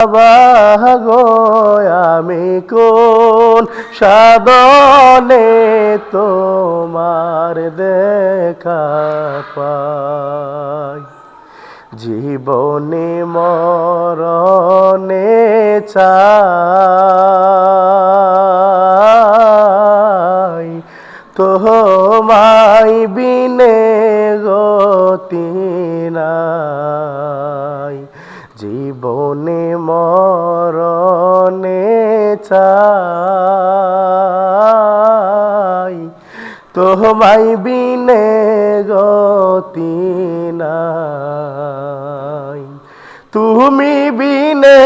বাবা গো আমি কোন সাধনে তোমার দেখা পাই? জীবনে মরণে চাই তোমায় বিনে গতি নাই। জীবনে চাই। তোমায় বিনে গতি নাই। তুমি বিনে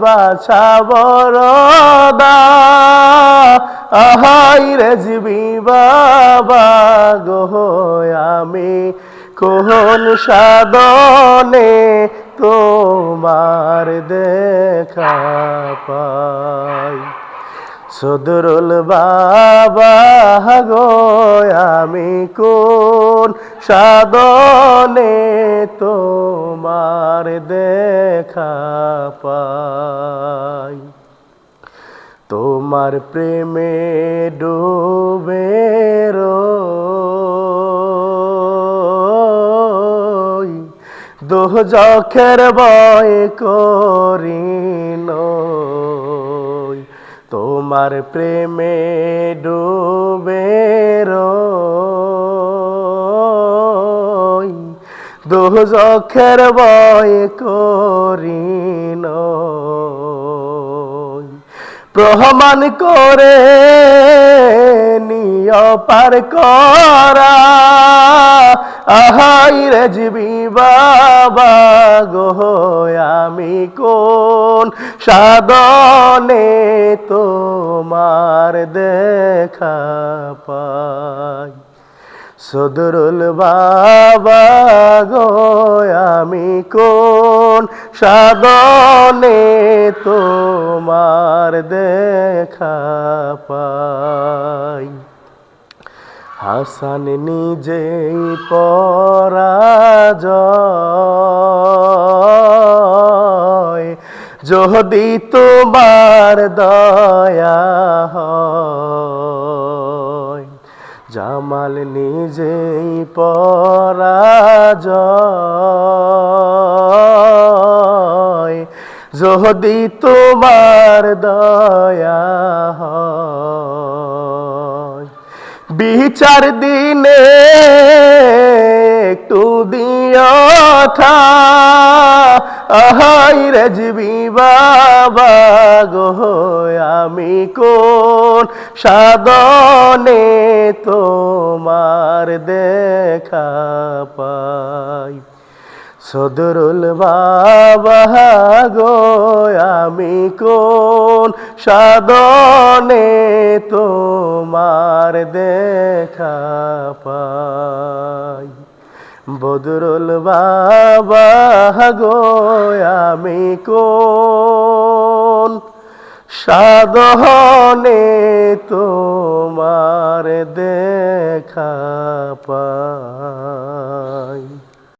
বাছা বরদা। আহাই রে জীবি বাবা গো আমি, কোন সাধনে তোমার দেখা পাই। সদরুল বাবা গো আমি, কোন সাধনে তোমার দেখা পাই। তোমার প্রেমে ডুবে রই। দোহ যখের বয় করি তোমার প্রেমে ডুবে রই। দোহ যখের বয় করি প্রমাণ করে নিয় পার করা। আহাই রে বাবা গো, আমি কোন সাধনে তোমার দেখা পাই? সদরুল বাবা গো, আমি কোন সাধনে তোমার দেখা পাই। হাসান নিজেই পরাজয় যদি তোমার দয়া হয়। জামাল নিজেই পরাজয় যদি তোমার দয়া বিচার দিনে একটু দিয়থা আহাই বাবা গো, আমি কোন সাধনে তোমার দেখা পাই? সদরুল বাবা গো, আমি কোন সাধনে তোমার দেখা পাই? বদরুল বাবা গো, আমি কোন সাধনে তোমার দেখা পাই?